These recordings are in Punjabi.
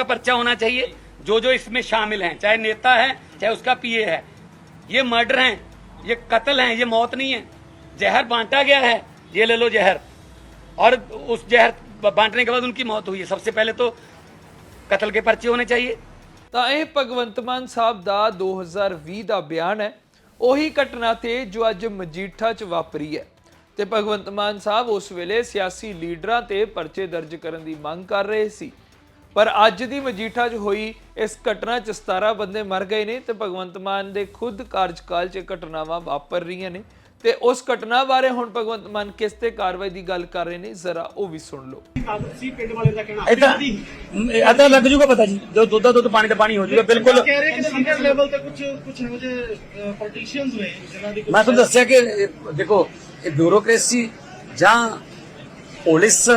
का पर्चा होना चाहिए जो जो इसमें शामिल हैं चाहे नेता है चाहे उसका पीए है ये मर्डर हैं ये कत्ल हैं ये मौत नहीं है जहर बांटा गया है ये ले लो जहर और उस जहर बांटने के बाद उनकी मौत हुई है सबसे पहले तो कत्ल के पर्चे होने चाहिए ਤਾਂ ਇਹ ਭਗਵੰਤ ਮਾਨ ਸਾਹਿਬ ਦਾ 2020 ਦਾ ਬਿਆਨ ਹੈ ਉਹੀ ਘਟਨਾ ਤੇ ਜੋ ਅੱਜ ਮਜੀਠਾ 'ਚ ਵਾਪਰੀ ਹੈ ਤੇ ਭਗਵੰਤ ਮਾਨ ਸਾਹਿਬ ਉਸ ਵੇਲੇ ਸਿਆਸੀ ਲੀਡਰਾਂ ਤੇ ਪਰਚੇ ਦਰਜ ਕਰਨ ਦੀ ਮੰਗ ਕਰ ਰਹੇ ਸੀ ਪਰ ਅੱਜ ਦੀ ਮਜੀਠਾ 'ਚ ਹੋਈ ਇਸ ਘਟਨਾ 'ਚ 17 ਬੰਦੇ ਮਰ ਗਏ ਨੇ ਤੇ ਭਗਵੰਤ ਮਾਨ ਦੇ ਖੁਦ ਕਾਰਜਕਾਲ 'ਚ ਘਟਨਾਵਾਂ ਵਾਪਰ ਰਹੀਆਂ ਨੇ। ਤੇ ਉਸ ਘਟਨਾ ਬਾਰੇ ਹੁਣ ਭਗਵੰਤ ਮਾਨ ਕਿਸ ਤੇ ਕਾਰਵਾਈ ਦੀ ਗੱਲ ਕਰ ਰਹੇ ਨੇ ਜ਼ਰਾ ਉਹ ਵੀ ਸੁਣ ਲਓ। ਕਾਗਜ਼ੀ ਪਿੰਡ ਵਾਲੇ ਦਾ ਕਹਿਣਾ। ਇਦਾਂ ਇਦਾਂ ਲੱਗ ਜੂਗਾ ਪਤਾ ਜੀ ਜੋ ਦੁੱਧ ਦਾ ਦੁੱਧ ਪਾਣੀ ਦਾ ਪਾਣੀ ਹੋ ਜੂਗਾ ਬਿਲਕੁਲ ਕਹਿ ਰਹੇ ਕਿ ਸੀਨੀਅਰ ਲੈਵਲ ਤੇ ਕੁਝ ਕੁਝ ਇਹੋ ਜਿਹੇ ਪੋਲੀਟੀਸ਼ੀਅਨਸ ਨੇ ਜਿਨ੍ਹਾਂ ਦੀ ਮੈਂ ਤੁਹਾਨੂੰ ਦੱਸਿਆ ਕਿ ਦੇਖੋ ਇਹ ਬਿਊਰੋਕ੍ਰੇਸੀ ਜਾਂ ਪੁਲਿਸ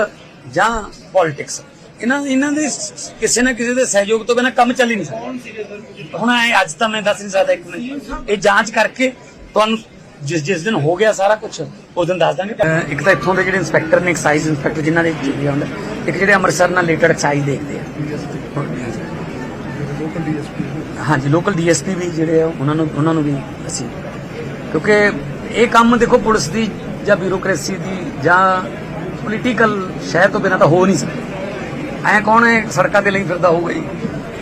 ਜਾਂ ਪੋਲਿਟਿਕਸ ਇਹਨਾਂ ਇਹਨਾਂ ਦੇ ਕਿਸੇ ਨਾ ਕਿਸੇ ਦੇ ਸਹਿਯੋਗ ਤੋਂ ਬਿਨਾਂ ਕੰਮ ਚੱਲ ਹੀ ਨਹੀਂ ਸਕਦਾ। ਕੌਣ ਸੀਗੇ ਸਰ ਕੁਝ ਹੁਣ ਐ, ਅੱਜ ਤਾਂ ਮੈਂ ਦੱਸ ਨਹੀਂ ਸਕਦਾ ਇੱਕ ਮਿੰਟ। ਇਹ ਜਾਂਚ ਕਰਕੇ ਤੁਹਾਨੂੰ ਜਿਸ ਜਿਸ ਦਿਨ ਹੋ ਗਿਆ ਸਾਰਾ ਕੁਝ ਉਸ ਦਿਨ ਦੱਸ ਦਾਂਗੇ। ਇੱਕ ਤਾਂ ਇੱਥੋਂ ਦੇ ਜਿਹੜੇ ਇੰਸਪੈਕਟਰ ਨੇ ਐਕਸਾਈਜ਼ ਇੰਸਪੈਕਟਰ ਜਿਨ੍ਹਾਂ ਦੇ ਜਿਹੜੇ ਹੁੰਦਾ ਇੱਕ ਜਿਹੜੇ ਅੰਮ੍ਰਿਤਸਰ ਨਾਲ ਰਿਲੇਟਡ ਐਕਸਾਈਜ਼ ਦੇਖਦੇ ਆ। ਹਾਂਜੀ ਲੋਕਲ ਡੀਐਸਪੀ ਵੀ ਜਿਹੜੇ ਆ, ਉਹਨਾਂ ਨੂੰ ਉਹਨਾਂ ਨੂੰ ਵੀ ਅਸੀਂ ਕਿਉਂਕਿ ਇਹ ਕੰਮ ਦੇਖੋ ਪੁਲਿਸ ਦੀ ਜਾਂ ਬਿਊਰੋਕ੍ਰੇਸੀ ਦੀ ਜਾਂ ਪੋਲੀਟੀਕਲ ਸ਼ਹਿਰ ਤੋਂ ਬਿਨਾਂ ਤਾਂ ਹੋ ਨਹੀਂ ਸਕਦਾ। ਐ ਕੌਣ ਹੈ? ਸੜਕਾਂ ਤੇ ਲਈ ਫਿਰਦਾ ਹੋਊਗਾ ਜੀ।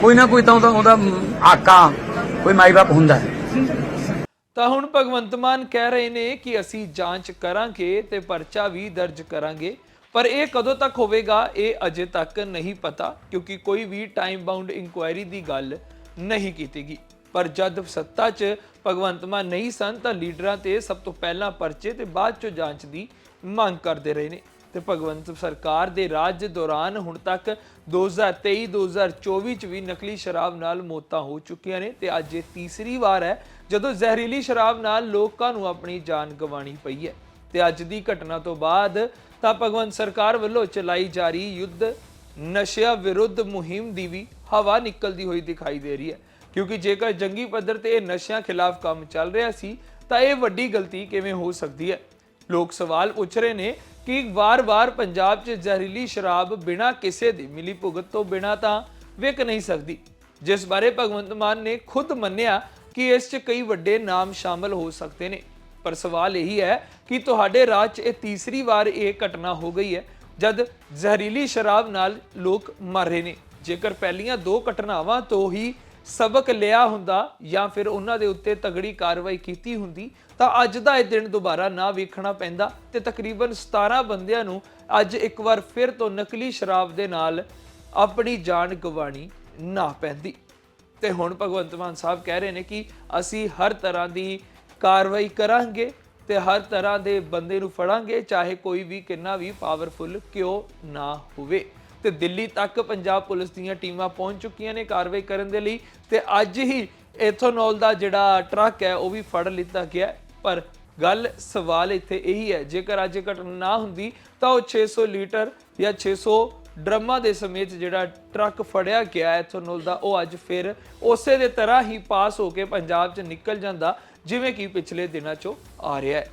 ਕੋਈ ਨਾ ਕੋਈ ਤਾਂ ਉਹਦਾ ਆਕਾ, ਕੋਈ ਮਾਈ ਬਾਪ ਹੁੰਦਾ ਹੈ। ਤਾਂ ਹੁਣ ਭਗਵੰਤ ਮਾਨ ਕਹਿ ਰਹੇ ਨੇ ਕਿ ਅਸੀਂ ਜਾਂਚ ਕਰਾਂਗੇ ਤੇ ਪਰਚਾ ਵੀ ਦਰਜ ਕਰਾਂਗੇ। ਪਰ ਇਹ ਕਦੋਂ ਤੱਕ ਹੋਵੇਗਾ, ਇਹ ਅਜੇ ਤੱਕ ਨਹੀਂ ਪਤਾ, ਕਿਉਂਕਿ ਕੋਈ ਵੀ ਟਾਈਮ ਬਾਉਂਡ ਇਨਕੁਆਇਰੀ ਦੀ ਗੱਲ ਨਹੀਂ ਕੀਤੀ ਗਈ ਪਰ ਜਦ ਸੱਤਾ 'ਚ ਭਗਵੰਤ ਮਾਨ ਨਹੀਂ ਸਨ, ਤਾਂ ਲੀਡਰਾਂ ਤੇ ਸਭ ਤੋਂ ਪਹਿਲਾਂ ਪਰਚੇ ਤੇ ਬਾਅਦ ਚ ਜਾਂਚ ਦੀ ਮੰਗ ਕਰਦੇ ਰਹੇ ਨੇ। ਤੇ ਭਗਵੰਤ ਸਰਕਾਰ ਦੇ ਰਾਜ ਦੌਰਾਨ ਹੁਣ ਤੱਕ 2023 2024 ਚ ਵੀ ਨਕਲੀ ਸ਼ਰਾਬ ਨਾਲ ਮੌਤਾਂ ਹੋ ਚੁੱਕੀਆਂ ਨੇ ਤੇ ਅੱਜ ਇਹ ਤੀਸਰੀ ਵਾਰ ਹੈ ਜਦੋਂ ਜ਼ਹਿਰੀਲੀ ਸ਼ਰਾਬ ਨਾਲ ਲੋਕਾਂ ਨੂੰ ਆਪਣੀ ਜਾਨ ਗਵਾਣੀ ਪਈ ਹੈ। ਤੇ ਅੱਜ ਦੀ ਘਟਨਾ ਤੋਂ ਬਾਅਦ ਤਾਂ ਭਗਵੰਤ ਸਰਕਾਰ ਵੱਲੋਂ ਚਲਾਈ ਜਾ ਰਹੀ ਯੁੱਧ ਨਸ਼ਿਆਂ ਵਿਰੁੱਧ ਮੁਹਿੰਮ ਦੀ ਵੀ ਹਵਾ ਨਿਕਲਦੀ ਹੋਈ ਦਿਖਾਈ ਦੇ ਰਹੀ ਹੈ। ਕਿਉਂਕਿ ਜੇਕਰ ਜੰਗੀ ਪੱਧਰ ਤੇ ਇਹ ਨਸ਼ਿਆਂ ਖਿਲਾਫ ਕੰਮ ਚੱਲ ਰਿਹਾ ਸੀ ਤਾਂ ਇਹ ਵੱਡੀ ਗਲਤੀ ਕਿਵੇਂ ਹੋ ਸਕਦੀ ਹੈ? ਲੋਕ ਸਵਾਲ ਪੁੱਛ ਰਹੇ ਨੇ ਕਿ ਵਾਰ-ਵਾਰ ਪੰਜਾਬ 'ਚ ਜ਼ਹਿਰੀਲੀ ਸ਼ਰਾਬ ਬਿਨਾਂ ਕਿਸੇ ਦੀ ਮਿਲੀ ਭੁਗਤ ਤੋਂ ਬਿਨਾਂ ਤਾਂ ਵਿਕ ਨਹੀਂ ਸਕਦੀ। ਜਿਸ ਬਾਰੇ ਭਗਵੰਤ ਮਾਨ ਨੇ ਖੁਦ ਮੰਨਿਆ ਕਿ ਇਸ 'ਚ ਕਈ ਵੱਡੇ ਨਾਮ ਸ਼ਾਮਲ ਹੋ ਸਕਦੇ ਨੇ। ਪਰ ਸਵਾਲ ਇਹੀ ਹੈ ਕਿ ਤੁਹਾਡੇ ਰਾਜ 'ਚ ਇਹ ਤੀਸਰੀ ਵਾਰ ਇਹ ਘਟਨਾ ਹੋ ਗਈ ਹੈ, ਜਦ ਜ਼ਹਿਰੀਲੀ ਸ਼ਰਾਬ ਨਾਲ ਲੋਕ ਮਰ ਰਹੇ ਨੇ। ਜੇਕਰ ਪਹਿਲੀਆਂ ਦੋ ਘਟਨਾਵਾਂ ਤੋਂ ਹੀ ਸਬਕ ਲਿਆ ਹੁੰਦਾ ਜਾਂ ਫਿਰ ਉਹਨਾਂ ਦੇ ਉੱਤੇ ਤਗੜੀ ਕਾਰਵਾਈ ਕੀਤੀ ਹੁੰਦੀ, ਤਾਂ ਅੱਜ ਦਾ ਇਹ ਦਿਨ ਦੁਬਾਰਾ ਨਾ ਵੇਖਣਾ ਪੈਂਦਾ ਤੇ ਤਕਰੀਬਨ 17 ਬੰਦਿਆਂ ਨੂੰ ਅੱਜ ਇੱਕ ਵਾਰ ਫਿਰ ਤੋਂ ਨਕਲੀ ਸ਼ਰਾਬ ਦੇ ਨਾਲ ਆਪਣੀ ਜਾਨ ਗਵਾਣੀ ਨਾ ਪੈਂਦੀ। ਤੇ ਹੁਣ ਭਗਵੰਤ ਮਾਨ ਸਾਹਿਬ ਕਹਿ ਰਹੇ ਨੇ ਕਿ ਅਸੀਂ ਹਰ ਤਰ੍ਹਾਂ ਦੀ ਕਾਰਵਾਈ ਕਰਾਂਗੇ ਤੇ ਹਰ ਤਰ੍ਹਾਂ ਦੇ ਬੰਦੇ ਨੂੰ ਫੜਾਂਗੇ, ਚਾਹੇ ਕੋਈ ਵੀ ਕਿੰਨਾ ਵੀ ਪਾਵਰਫੁਲ ਕਿਉਂ ਨਾ ਹੋਵੇ। ਤੇ ਦਿੱਲੀ ਤੱਕ ਪੰਜਾਬ ਪੁਲਿਸ ਦੀਆਂ ਟੀਮਾਂ ਪਹੁੰਚ ਚੁੱਕੀਆਂ ਨੇ ਕਾਰਵਾਈ ਕਰਨ ਦੇ ਲਈ ਤੇ ਅੱਜ ਹੀ ਇਥੋਨੋਲ ਦਾ ਜਿਹੜਾ ਟਰੱਕ ਹੈ, ਉਹ ਵੀ ਫੜ ਲਿੱਤਾ ਗਿਆ ਪਰ ਗੱਲ, ਸਵਾਲ ਇੱਥੇ ਇਹੀ ਹੈ, ਜੇਕਰ ਅੱਜ ਘਟਨਾ ਨਾ ਹੁੰਦੀ ਤਾਂ ਉਹ 600 ਲੀਟਰ ਜਾਂ 600 ਡਰਮਾਂ ਦੇ ਸਮੇਤ ਜਿਹੜਾ ਟਰੱਕ ਫੜਿਆ ਗਿਆ ਇਥੋਨੋਲ ਦਾ, ਉਹ ਅੱਜ ਫਿਰ ਉਸੇ ਦੇ ਤਰ੍ਹਾਂ ਹੀ ਪਾਸ ਹੋ ਕੇ ਪੰਜਾਬ 'ਚ ਨਿਕਲ ਜਾਂਦਾ, ਜਿਵੇਂ ਕਿ ਪਿਛਲੇ ਦਿਨਾਂ 'ਚੋਂ ਆ ਰਿਹਾ ਹੈ।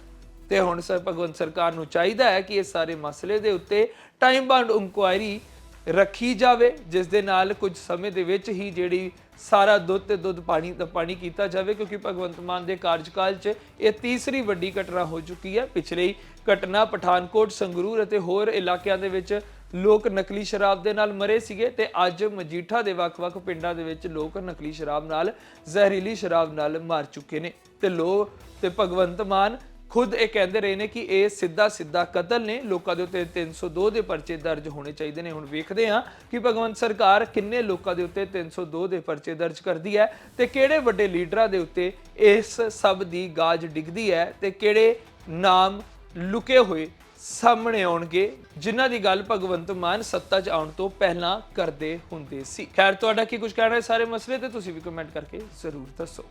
ਤੇ ਹੁਣ ਸਰ, ਭਗਵੰਤ ਸਰਕਾਰ ਨੂੰ ਚਾਹੀਦਾ ਹੈ ਕਿ ਇਹ ਸਾਰੇ ਮਸਲੇ ਦੇ ਉੱਤੇ ਟਾਈਮ ਬਾਉਂਡ ਇਨਕੁਆਇਰੀ ਰੱਖੀ ਜਾਵੇ, ਜਿਸ ਦੇ ਨਾਲ ਕੁਝ ਸਮੇਂ ਦੇ ਵਿੱਚ ਹੀ ਜਿਹੜੀ ਸਾਰਾ ਦੁੱਧ ਤੇ ਦੁੱਧ ਪਾਣੀ ਦਾ ਪਾਣੀ ਕੀਤਾ ਜਾਵੇ, ਕਿਉਂਕਿ ਭਗਵੰਤ ਮਾਨ ਦੇ ਕਾਰਜਕਾਲ 'ਚ ਇਹ ਤੀਸਰੀ ਵੱਡੀ ਘਟਨਾ ਹੋ ਚੁੱਕੀ ਹੈ। ਪਿਛਲੇ ਹੀ ਘਟਨਾ ਪਠਾਨਕੋਟ, ਸੰਗਰੂਰ ਅਤੇ ਹੋਰ ਇਲਾਕਿਆਂ ਦੇ ਵਿੱਚ ਲੋਕ ਨਕਲੀ ਸ਼ਰਾਬ ਦੇ ਨਾਲ ਮਰੇ ਸੀਗੇ ਤੇ ਅੱਜ ਮਜੀਠਾ ਦੇ ਵੱਖ-ਵੱਖ ਪਿੰਡਾਂ ਦੇ ਵਿੱਚ ਲੋਕ ਨਕਲੀ ਸ਼ਰਾਬ ਨਾਲ ਜ਼ਹਿਰੀਲੀ ਸ਼ਰਾਬ ਨਾਲ ਮਰ ਚੁੱਕੇ ਨੇ। ਤੇ ਲੋਕ ਤੇ ਭਗਵੰਤ ਮਾਨ ਖੁਦ ਇਹ ਕਹਿੰਦੇ ਰਹੇ ਨੇ ਕਿ ਇਹ ਸਿੱਧਾ ਸਿੱਧਾ ਕਤਲ ਨੇ। ਲੋਕਾਂ ਦੇ ਉੱਤੇ 302 ਦੇ ਪਰਚੇ ਦਰਜ ਹੋਣੇ ਚਾਹੀਦੇ ਨੇ। ਹੁਣ ਵੇਖਦੇ ਹਾਂ ਕਿ ਭਗਵੰਤ ਸਰਕਾਰ ਕਿੰਨੇ ਲੋਕਾਂ ਦੇ ਉੱਤੇ 302 ਦੇ ਪਰਚੇ ਦਰਜ ਕਰਦੀ ਹੈ ਤੇ ਕਿਹੜੇ ਵੱਡੇ ਲੀਡਰਾਂ ਦੇ ਉੱਤੇ ਇਸ ਸਭ ਦੀ ਗਾਜ ਡਿੱਗਦੀ ਹੈ ਤੇ ਕਿਹੜੇ ਨਾਮ ਲੁਕੇ ਹੋਏ ਸਾਹਮਣੇ ਆਉਣਗੇ, ਜਿਨ੍ਹਾਂ ਦੀ ਗੱਲ ਭਗਵੰਤ ਮਾਨ ਸੱਤਾ 'ਚ ਆਉਣ ਤੋਂ ਪਹਿਲਾਂ ਕਰਦੇ ਹੁੰਦੇ ਸੀ। ਖੈਰ, ਤੁਹਾਡਾ ਕੀ ਕੁਝ ਕਹਿਣਾ ਹੈ ਸਾਰੇ ਮਸਲੇ ਤੇ ਤੁਸੀਂ ਵੀ ਕਮੈਂਟ ਕਰਕੇ ਜ਼ਰੂਰ ਦੱਸੋ।